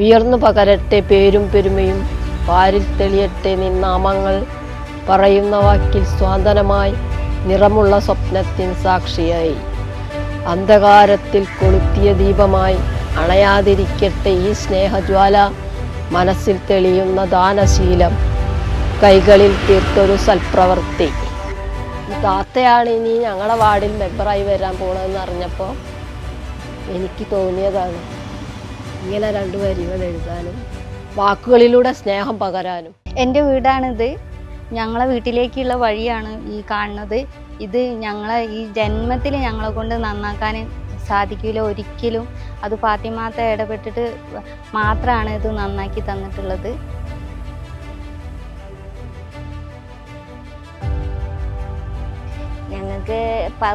ഉയർന്നു പകരട്ടെ പേരും പെരുമയും പാരിൽ തെളിയട്ടെ നിന്നാമങ്ങൾ പറയുന്ന വാക്കിൽ സ്വാതന്ത്ര്യമായി നിറമുള്ള സ്വപ്നത്തിൻ സാക്ഷിയായി. അന്ധകാരത്തിൽ കൊളുത്തിയ ദീപമായി അണയാതിരിക്കട്ടെ ഈ സ്നേഹജ്വാല. മനസ്സിൽ തെളിയുന്ന ദാനശീലം കൈകളിൽ തീർത്തൊരു സൽപ്രവൃത്തി. താത്തയാണ് ഇനി ഞങ്ങളുടെ വാർഡിൽ മെമ്പറായി വരാൻ പോണതെന്ന് അറിഞ്ഞപ്പോൾ എനിക്ക് തോന്നിയതാണ്. ഇങ്ങനെ രണ്ടു വരികൾ എഴുതാനും വാക്കുകളിലൂടെ സ്നേഹം പകരാനും. എന്റെ വീടാണിത്. ഞങ്ങളെ വീട്ടിലേക്കുള്ള വഴിയാണ് ഈ കാണുന്നത്. ഇത് ഞങ്ങളെ ഈ ജന്മത്തിൽ ഞങ്ങളെ കൊണ്ട് നന്നാക്കാൻ സാധിക്കില്ല ഒരിക്കലും. അത് ഫാത്തിമാത്ത ഇടപെട്ടിട്ട് മാത്രമാണ് ഇത് നന്നാക്കി തന്നിട്ടുള്ളത്. ഞങ്ങൾക്ക്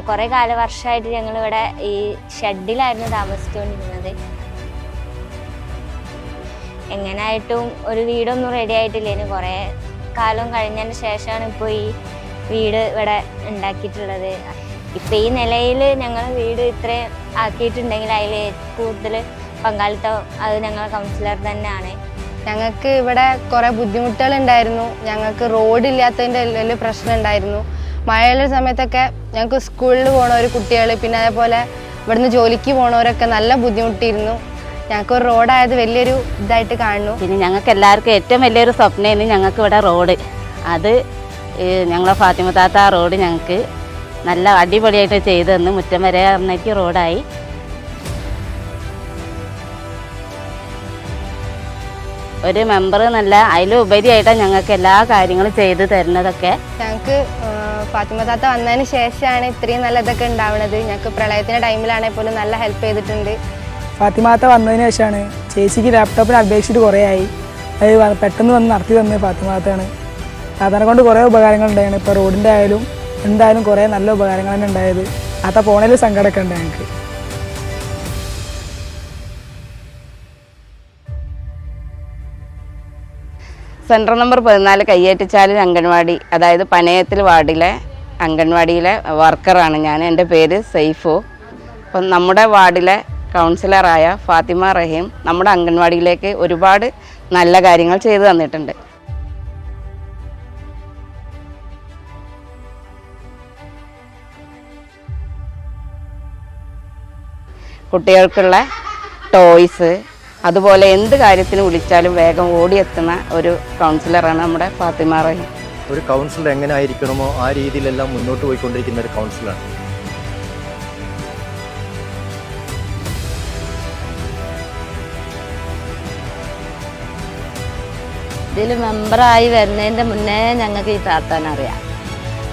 കുറേ കാല വർഷമായിട്ട് ഞങ്ങളിവിടെ ഈ ഷെഡിലായിരുന്നു താമസിച്ചുകൊണ്ടിരുന്നത്. എങ്ങനായിട്ടും ഒരു വീടൊന്നും റെഡി ആയിട്ടില്ല. ഇനി കുറേ കാലം കഴിഞ്ഞതിന് ശേഷമാണ് ഇപ്പോൾ ഈ വീട് ഇവിടെ ഉണ്ടാക്കിയിട്ടുള്ളത്. ഇപ്പം ഈ നിലയിൽ ഞങ്ങൾ വീട് ഇത്രയും ആക്കിയിട്ടുണ്ടെങ്കിൽ അതിൽ കൂടുതൽ പങ്കാളിത്തം അത് ഞങ്ങളെ കൗൺസിലർ തന്നെയാണ്. ഞങ്ങൾക്ക് ഇവിടെ കുറേ ബുദ്ധിമുട്ടുകൾ ഉണ്ടായിരുന്നു. ഞങ്ങൾക്ക് റോഡില്ലാത്തതിന്റെ വലിയ പ്രശ്നം ഉണ്ടായിരുന്നു. മഴയുള്ള സമയത്തൊക്കെ ഞങ്ങൾക്ക് സ്കൂളിൽ പോണവർ കുട്ടികൾ പിന്നെ അതേപോലെ ഇവിടുന്ന് ജോലിക്ക് പോണവരൊക്കെ നല്ല ബുദ്ധിമുട്ടിയിരുന്നു. ഞങ്ങൾക്ക് ഒരു റോഡായത് വലിയൊരു ഇതായിട്ട് കാണുന്നു. പിന്നെ ഞങ്ങൾക്ക് എല്ലാവർക്കും ഏറ്റവും വലിയൊരു സ്വപ്നമായിരുന്നു ഞങ്ങൾക്ക് ഇവിടെ റോഡ്. അത് ഞങ്ങളെ ഫാത്തിമ താത്ത റോഡ് ഞങ്ങൾക്ക് നല്ല അടിപൊളിയായിട്ട് ചെയ്തു തന്നു. മുറ്റം വരെ അന്നേക്ക് റോഡായി. ഒരു മെമ്പർ നല്ല അതിലുപരിയായിട്ടാണ് ഞങ്ങൾക്ക് എല്ലാ കാര്യങ്ങളും ചെയ്തു തരുന്നതൊക്കെ. ഞങ്ങൾക്ക് ഫാത്തിമ താത്ത വന്നതിന് ശേഷമാണ് ഇത്രയും നല്ല ഇതൊക്കെ ഉണ്ടാവുന്നത് ഞങ്ങൾക്ക് പ്രളയത്തിന്റെ ടൈമിലാണെങ്കിൽ പോലും നല്ല ഹെൽപ്പ് ചെയ്തിട്ടുണ്ട്. ഫാത്തിമാത്ത വന്നതിന് ശേഷമാണ് ചേച്ചിക്ക് ലാപ്ടോപ്പിന് അപേക്ഷിച്ചിട്ട് കുറേ ആയി അത് പെട്ടെന്ന് വന്ന് നടത്തി തന്നത് ഫാത്തിമാത്താണ്. സാധാരണ കൊണ്ട് കുറേ ഉപകാരങ്ങൾ ഉണ്ടായിരുന്നു. ഇപ്പോൾ റോഡിന്റെ ആയാലും എന്തായാലും കുറേ നല്ല ഉപകാരങ്ങൾ തന്നെ ഉണ്ടായത്. അത്ത ഫോണിൽ സങ്കടമൊക്കെ ഉണ്ട് ഞങ്ങൾക്ക്. സെൻട്രൽ നമ്പർ പതിനാല് കയ്യേറ്റച്ചാലിൽ അംഗൻവാടി അതായത് പനയത്തിൽ വാർഡിലെ അംഗൻവാടിയിലെ വർക്കറാണ് ഞാൻ. എന്റെ പേര് സെയ്ഫു. അപ്പം നമ്മുടെ വാർഡിലെ കൗൺസിലറായ ഫാത്തിമ റഹീം നമ്മുടെ അംഗൻവാടിയിലേക്ക് ഒരുപാട് നല്ല കാര്യങ്ങൾ ചെയ്തു തന്നിട്ടുണ്ട്. കുട്ടികൾക്കുള്ള ടോയ്സ് അതുപോലെ എന്ത് കാര്യത്തിന് വിളിച്ചാലും വേഗം ഓടിയെത്തുന്ന ഒരു കൗൺസിലറാണ് നമ്മുടെ ഫാത്തിമ റഹീം. ഒരു കൗൺസിലർ എങ്ങനെ ആയിരിക്കണമോ ആ രീതിയിലെല്ലാം മുന്നോട്ട് പോയിക്കൊണ്ടിരിക്കുന്ന ഒരു കൗൺസിലാണ് ഇതിൽ മെമ്പറായി വരുന്നതിന്റെ മുന്നേ ഞങ്ങൾക്ക് ഈ പ്രാർത്ഥന അറിയാം.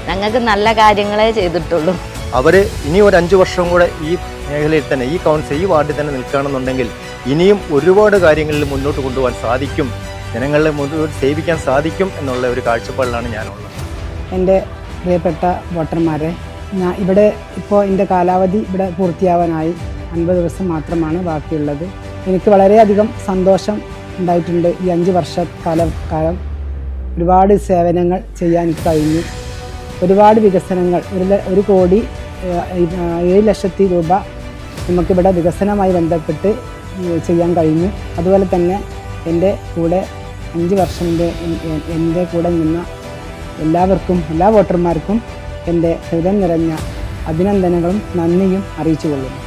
ഞങ്ങൾക്ക് നല്ല കാര്യങ്ങളെ ചെയ്തിട്ടുള്ളൂ. അവർ ഇനി ഒരു അഞ്ച് വർഷം കൂടെ ഈ മേഖലയിൽ തന്നെ ഈ കൗൺസിൽ ഈ വാർഡിൽ തന്നെ നിൽക്കുകയാണെന്നുണ്ടെങ്കിൽ ഇനിയും ഒരുപാട് കാര്യങ്ങളിൽ മുന്നോട്ട് കൊണ്ടുപോകാൻ സാധിക്കും. ജനങ്ങളെ മുന്നോട്ട് സേവിക്കാൻ സാധിക്കും എന്നുള്ള ഒരു കാഴ്ചപ്പാടിലാണ് ഞാനുള്ളത്. എന്റെ പ്രിയപ്പെട്ട വോട്ടർമാരെ ഞാൻ ഇവിടെ ഇപ്പോൾ എന്റെ കാലാവധി ഇവിടെ പൂർത്തിയാവാനായി അൻപത് ദിവസം മാത്രമാണ് ബാക്കിയുള്ളത്. എനിക്ക് വളരെയധികം സന്തോഷം ഉണ്ടായിട്ടുണ്ട് ഈ അഞ്ച് വർഷക്കാലം കാലം. ഒരുപാട് സേവനങ്ങൾ ചെയ്യാൻ കഴിഞ്ഞു. ഒരുപാട് വികസനങ്ങൾ. ഒരു ഒരു കോടി ഏഴ് ലക്ഷത്തി രൂപ നമുക്കിവിടെ വികസനവുമായി ബന്ധപ്പെട്ട് ചെയ്യാൻ കഴിഞ്ഞു. അതുപോലെ തന്നെ എന്റെ കൂടെ അഞ്ച് വർഷം എന്റെ കൂടെ നിന്ന എല്ലാവർക്കും എല്ലാ വോട്ടർമാർക്കും എന്റെ ഹൃദയം നിറഞ്ഞ അഭിനന്ദനങ്ങളും നന്ദിയും അറിയിച്ചു കൊള്ളുന്നു